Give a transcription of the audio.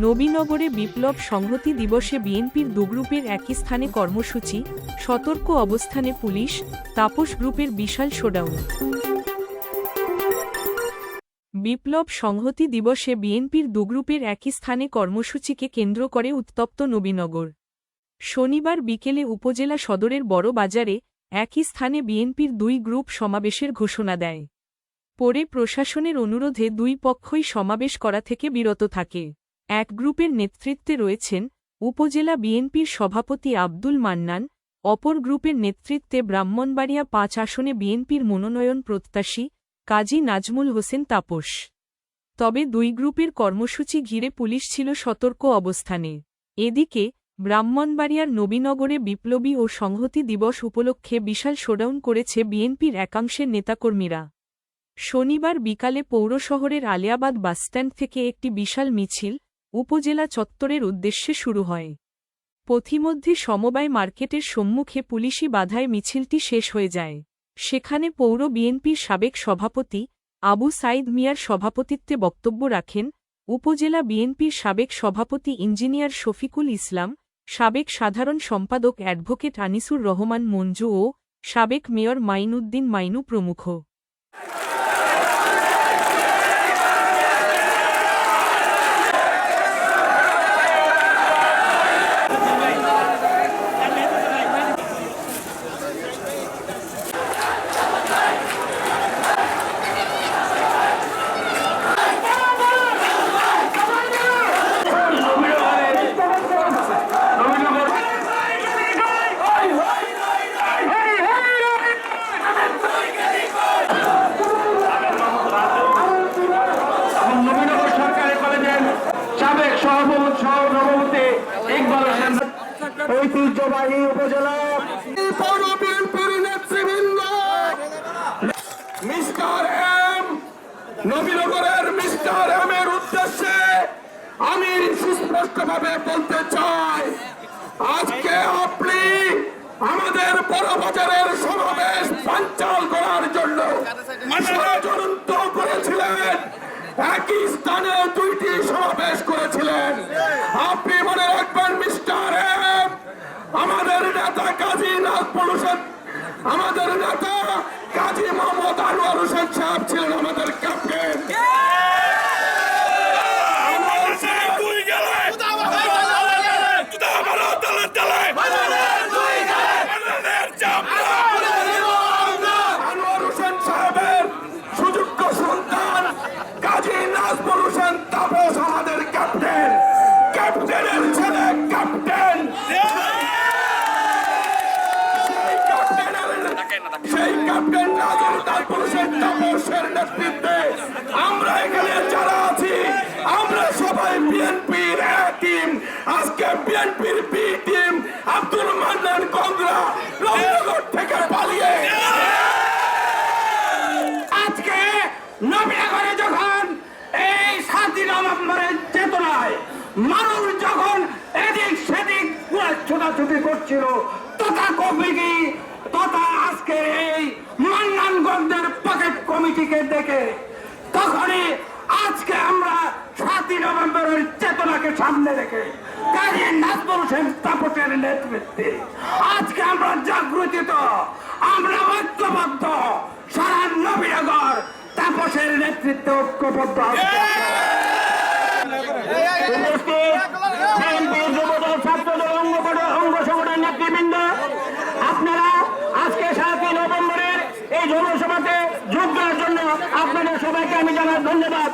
নবীনগরে বিপ্লব সংহতি দিবসে বিএনপির দুগ্রুপের একই স্থানে কর্মসূচি, সতর্ক অবস্থানে পুলিশ, তাপস গ্রুপের বিশাল শোডাউন। বিপ্লব সংহতি দিবসে বিএনপির দুগ্রুপের একই স্থানে কর্মসূচিকে কেন্দ্র করে উত্তপ্ত নবীনগর। শনিবার বিকেলে উপজেলা সদরের বড় বাজারে একই স্থানে বিএনপির দুই গ্রুপ সমাবেশের ঘোষণা দেয়। পরে প্রশাসনের অনুরোধে দুই পক্ষই সমাবেশ করা থেকে বিরত থাকে। এক গ্রুপের নেতৃত্বে রয়েছেন উপজেলা বিএনপির সভাপতি আব্দুল মান্নান, অপর গ্রুপের নেতৃত্বে ব্রাহ্মণবাড়িয়া পাঁচ আসনে বিএনপির মনোনয়ন প্রত্যাশী কাজী নাজমুল হোসেন তাপস। তবে দুই গ্রুপের কর্মসূচি ঘিরে পুলিশ ছিল সতর্ক অবস্থানে। এদিকে, ব্রাহ্মণবাড়িয়ার নবীনগরে বিপ্লবী ও সংহতি দিবস উপলক্ষে বিশাল শোডাউন করেছে বিএনপির একাংশের নেতাকর্মীরা। শনিবার বিকালে পৌর শহরের আলিয়াবাদ বাসস্ট্যান্ড থেকে একটি বিশাল মিছিল উপজেলা চত্বরের উদ্দেশ্যে শুরু হয়। পথিমধ্যে সমবায় মার্কেটের সম্মুখে পুলিশি বাধায় মিছিলটি শেষ হয়ে যায়। সেখানে পৌর বিএনপির সাবেক সভাপতি আবু সাইদ মিয়ার সভাপতিত্বে বক্তব্য রাখেন উপজেলা বিএনপির সাবেক সভাপতি ইঞ্জিনিয়ার শফিকুল ইসলাম, সাবেক সাধারণ সম্পাদক অ্যাডভোকেট আনিসুর রহমান মঞ্জু ও সাবেক মেয়র মাইনুদ্দিন মাইনু প্রমুখ নবীনগর সরকারি কলেজের সাবেক সভাপতি সভাপতি ইকবাল হোসেন ঐতিহ্যবাহী উপজেলা। মিস্টার এম, নবীনগরের মিস্টার এম এর উদ্দেশ্যে আমি সুস্পষ্টভাবে বলতে চাই, আজকে আপনি আমাদের বড় বাজারের সমাবেশ পাঞ্চাল করার জন্য ষড়যন্ত্র করেছিলেন একই স্থানে দুইটি সমাবেশ করেছিলেন আপনি মনে রাখবেন মিস্টার এম আমাদের নেতা হোসেন আমাদের নেতা কাজী মোহাম্মদ আনোয়ার হোসেন সাহেব ছিলেন আমাদের ক্যাপ্টেন আমাদের ক্যাপ্টেন ক্যাপ্টেনের ছেলে ক্যাপ্টেন সেই ক্যাপ্টেনের- সেই ক্যাপ্টেন নাজমুল তাপস হোসেন তাপসের নেতৃত্বে আমরা এখানে যারা আছি, আমরা সবাই বিএনপির টিম। আজকে বিএনপির বি টিম আব্দুল মান্নান কংগ্রা রবীন্দ্রগড় থেকে পালিয়ে আজকে নবীনগরে যখন এই সাতই নভেম্বরের চেতনায় মানুষ যখন এদিক সেদিক ছোটাছুটি করছিল তথা কমিটি তথা আজকে এই মান্নানগঞ্জের পকেট কমিটিকে দেখে তখনই আজকে আমরা সাতই নভেম্বরের চেতনাকে সামনে রেখে কাজী নাজমুল হোসেন তাপসের নেতৃত্বে আজকে আমরা জাগ্রতিত আমরা ঐক্যবদ্ধ সারা নবীনগর তাপসের নেতৃত্বে ঐক্যবদ্ধ ছাত্রদল অঙ্গ অঙ্গ সংগঠনের নেতৃবৃন্দ আপনারা আজকে সাতই জনসভাতে যোগ দেওয়ার জন্য আপনাদের সবাইকে আমি জানাই ধন্যবাদ।